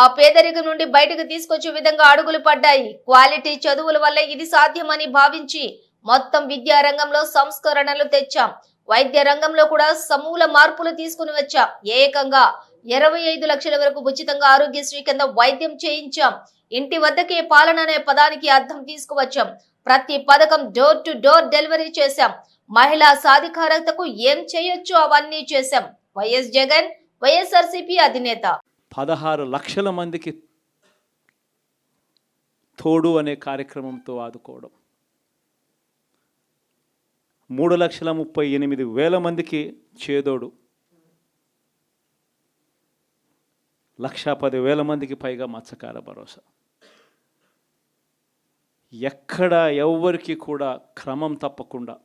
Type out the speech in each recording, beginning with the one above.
ఆ పేదరికం నుండి బయటకు తీసుకొచ్చే విధంగా అడుగులు పడ్డాయి. క్వాలిటీ చదువుల వల్ల ఇది సాధ్యమని భావించి మొత్తం విద్యా రంగంలో సంస్కరణలు తెచ్చాం. వైద్య రంగంలో కూడా సమూల మార్పులు తీసుకుని వచ్చాం. ఏకంగా ఇరవై ఐదు లక్షల వరకు ఉచితంగా ఆరోగ్యశ్రీ కింద వైద్యం చేయించాం. ఇంటి వద్దకే పాలన అనే పదానికి అర్థం తీసుకువచ్చాం. ప్రతి పథకం డోర్ టు డోర్ డెలివరీ చేశాం. మహిళా సాధికారతకు ఏం చేయొచ్చు అవన్నీ చేశాం. వైఎస్ జగన్ వైఎస్ఆర్సీపీ అధినేత. పదహారు లక్షల మందికి తోడు అనే కార్యక్రమంతో ఆదుకోవడం. మూడు లక్షల ముప్పై ఎనిమిది వేల మందికి చేదోడు. లక్షా పది వేల మందికి పైగా మత్స్యకార భరోసా. ఎక్కడ ఎవ్వరికి కూడా క్రమం తప్పకుండా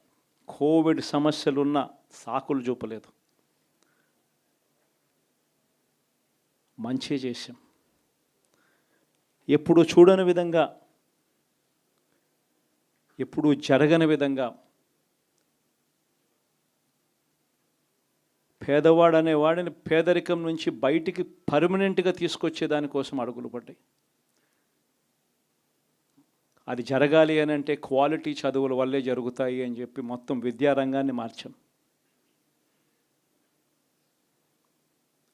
కోవిడ్ సమస్యలున్న సాకులు చూపలేదు. మంచి చేశాం. ఎప్పుడు చూడని విధంగా ఎప్పుడు జరగని విధంగా పేదవాడు అనేవాడిని పేదరికం నుంచి బయటికి పర్మనెంట్గా తీసుకొచ్చే దానికోసం అడుగులు పడ్డాయి. అది జరగాలి అని అంటే క్వాలిటీ చదువుల వల్లే జరుగుతాయి అని చెప్పి మొత్తం విద్యారంగాన్ని మార్చాం.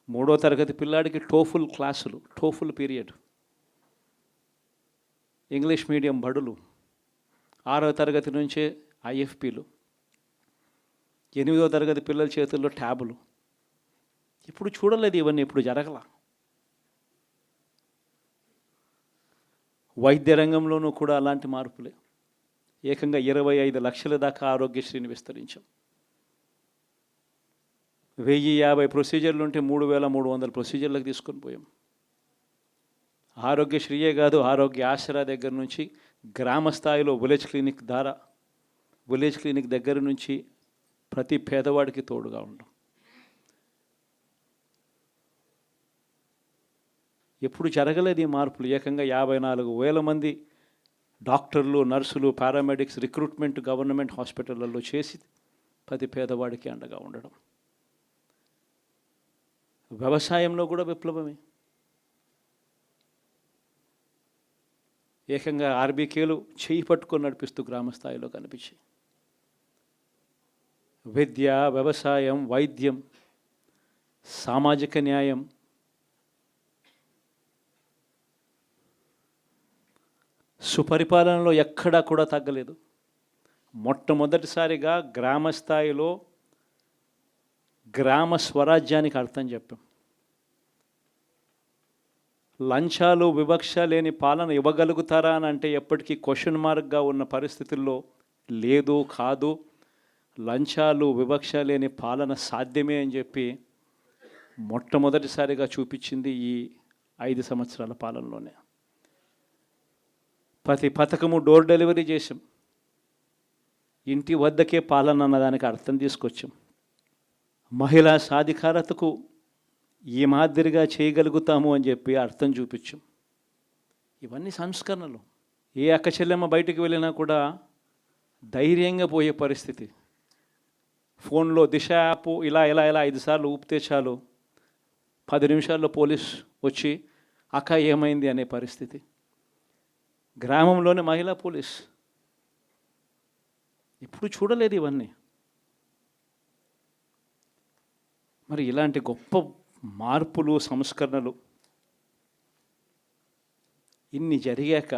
మూడో తరగతి పిల్లాడికి టోఫుల్ క్లాసులు టోఫుల్ పీరియడ్. ఇంగ్లీష్ మీడియం బడులు. ఆరో తరగతి నుంచే ఐఎఫ్పీలు ఎనిమిదో తరగతి పిల్లల చేతుల్లో ట్యాబులు. ఇప్పుడు చూడలేదు ఇవన్నీ ఇప్పుడు జరగల. వైద్య రంగంలోనూ కూడా అలాంటి మార్పులే. ఏకంగా ఇరవై ఐదు లక్షల దాకా ఆరోగ్యశ్రీని విస్తరించాం. వెయ్యి యాభై ప్రొసీజర్లు ఉంటే మూడు వేల మూడు వందల ప్రొసీజర్లకు తీసుకొని పోయాం. ఆరోగ్యశ్రీయే కాదు ఆరోగ్య ఆసరా దగ్గర నుంచి గ్రామ స్థాయిలో విలేజ్ క్లినిక్ ద్వారా విలేజ్ క్లినిక్ దగ్గర నుంచి ప్రతి పేదవాడికి తోడుగా ఉండడం ఎప్పుడు జరగలేదు ఈ మార్పులు. ఏకంగా యాభై నాలుగు వేల మంది డాక్టర్లు నర్సులు పారామెడిక్స్ రిక్రూట్మెంట్ గవర్నమెంట్ హాస్పిటళ్ళలో చేసి ప్రతి పేదవాడికి అండగా ఉండడం. వ్యవసాయంలో కూడా విప్లవమే. ఏకంగా ఆర్బీకేలు చేయి పట్టుకొని నడిపిస్తూ గ్రామ స్థాయిలో కనిపించాయి. విద్య వ్యవసాయం వైద్యం సామాజిక న్యాయం సుపరిపాలనలో ఎక్కడా కూడా తగ్గలేదు. మొట్టమొదటిసారిగా గ్రామ స్థాయిలో గ్రామ స్వరాజ్యానికి అర్థం చెప్పాం. లంచాలు వివక్ష లేని పాలన ఇవ్వగలుగుతారా అని అంటే ఎప్పటికీ క్వశ్చన్ మార్క్గా ఉన్న పరిస్థితుల్లో లేదు కాదు. లంచాలు వివక్ష లేని పాలన సాధ్యమే అని చెప్పి మొట్టమొదటిసారిగా చూపించింది ఈ ఐదు సంవత్సరాల పాలనలోనే. ప్రతి పథకము డోర్ డెలివరీ చేసాం ఇంటి వద్దకే పాలన అన్నదానికి అర్థం తీసుకొచ్చాం. మహిళా సాధికారతకు ఈ మాదిరిగా చేయగలుగుతాము అని చెప్పి అర్థం చూపించాం. ఇవన్నీ సంస్కరణలు. ఏ అక్క చెల్లెమ్మ బయటికి వెళ్ళినా కూడా ధైర్యంగా పోయే పరిస్థితి. ఫోన్లో దిశ యాప్ ఇలా ఇలా ఇలా ఐదు సార్లు ఊపితే చాలు. పది నిమిషాల్లో పోలీస్ వచ్చి అక్క ఏమైంది? అనే పరిస్థితి. గ్రామంలోనే మహిళా పోలీస్. ఇప్పుడు చూడలేదు ఇవన్నీ. మరి ఇలాంటి గొప్ప మార్పులు సంస్కరణలు ఇన్ని జరిగాక